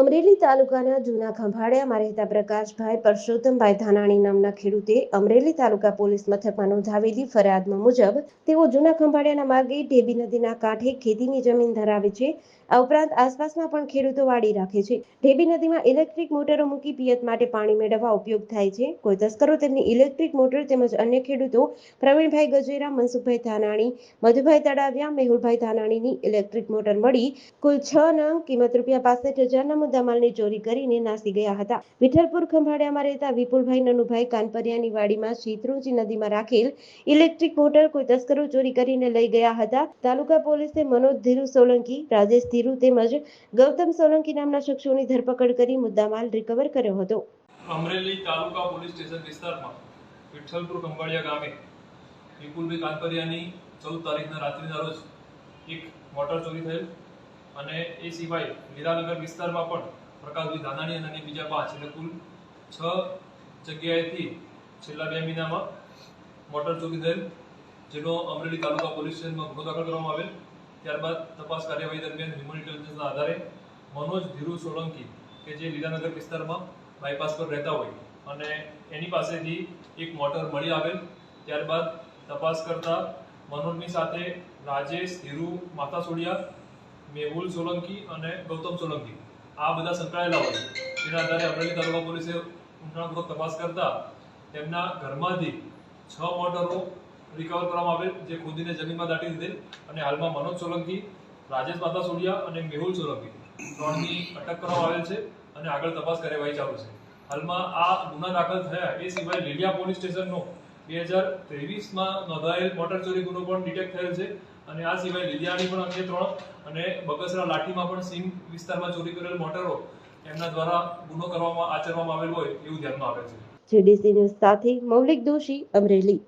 અમરેલી તાલુકાના જૂના ખંભાળિયામાં રહેતા પ્રકાશભાઈ પરસોત્તમભાઈ ધાનાણી નામના ખેડૂતે અમરેલી તાલુકા પોલીસ મથકમાં નોંધાવેલી ફરિયાદમાં મુજબ તેઓ જૂના ખંભાળિયાના માર્ગે ઢેબી નદીના કાંઠે ખેતીની જમીન ધરાવે છે. આ ઉપરાંત આસપાસમાં પણ ખેડૂતો વાડી રાખે છે. ઢેબી નદીમાં ઇલેક્ટ્રિક મોટરો મૂકી પિયત માટે પાણી મેળવવા ઉપયોગ થાય છે. કોઈ તસ્કરો તેમની ઇલેક્ટ્રિક મોટર તેમજ અન્ય ખેડૂતો પ્રવીણભાઈ ગજેરા, મનસુખભાઈ ધાનાણી, મધુભાઈ તળાવિયા મેહુલભાઈ ધાનાણીની ઇલેક્ટ્રિક મોટર મળી કુલ છ નંગ કિંમત રૂપિયા પાસઠ હજારના મુદ્દામાલની ચોરી કરીને નાસી ગયા હતા. વિઠ્ઠલપુર ખંભાળિયામાં રહેતા વિપુલભાઈ નનુભાઈ કાનપરિયાની વાડીમાં શીતરુંજી નદીમાં રાખેલ ઇલેક્ટ્રિક મોટર કોઈ તસ્કરો ચોરી કરીને લઈ ગયા હતા. તાલુકા પોલીસે મનોજ ધીરુ સોલંકી, રાજેશ ધીરુ તેમજ ગૌતમ સોલંકી નામના શખ્સોની ધરપકડ કરી મુદ્દામાલ રિકવર કર્યો હતો. અમરેલી તાલુકા પોલીસ સ્ટેશન વિસ્તારમાં વિઠ્ઠલપુર ખંભાળિયા ગામે વિપુલભાઈ કાનપરિયાની ચૌદ તારીખના રાત્રિના રોજ એક મોટર ચોરી થયેલ અને એ સિવાય મીરાનગર વિસ્તારમાં પણ પ્રકાશભાઈ ધાનાણી અને બીજા પાંચ એટલે કુલ છ જગ્યાએથી છેલ્લા બે મહિનામાં મોટર ચોકી થયેલ, જેનો અમરેલી તાલુકા પોલીસ સ્ટેશનમાં ગુનો દાખલ કરવામાં આવેલ. ત્યારબાદ તપાસ કાર્યવાહી દરમિયાન હ્યુમન ઇન્ટેલિજન્સના આધારે મનોજ ધીરુ સોલંકી, કે જે લીલાનગર વિસ્તારમાં બાયપાસ પર રહેતા હોય. અને એની પાસેથી એક મોટર મળી આવેલ. ત્યારબાદ તપાસ કરતા મનોજની સાથે રાજેશ ધીરુ માતાસોડિયા મેહુલ સોલંકી અને ગૌતમ સોલંકી. આ બધા સંકળાયેલા હોય તેના આધારે અમરેલી તાલુકા પોલીસે ઊંડાણપૂર્વક તપાસ કરતા તેમના ઘરમાંથી છ મોટરો રિકવર કરવામાં આવેલ, જે ખોદીને જમીનમાં દાટી દીધેલ અને હાલમાં મનોજ સોલંકી, રાજેશ માતા સોડિયા અને મેહુલ સોલંકી. ત્રણની અટક કરવામાં આવેલ છે અને આગળ તપાસ કાર્યવાહી ચાલુ છે. હાલમાં આ ગુના દાખલ થયા એ સિવાય લીલિયા પોલીસ સ્ટેશનનો બે હજાર નોંધાયેલ મોટર ચોરી ગુનો પણ ડિટેક્ટ થયેલ છે અને આ સિવાય લીલિયાની પણ અન્ય ત્રણ અને બગસરા લાઠીમાં પણ સીમ વિસ્તારમાં ચોરી કરેલ મોટરો એમના દ્વારા ગુનો કરવામાં આચરવામાં આવેલ હોય એવું ધ્યાનમાં આવે છે. જેડીસી ન્યૂઝ સાથે મૌલિક દોશી અમરેલી.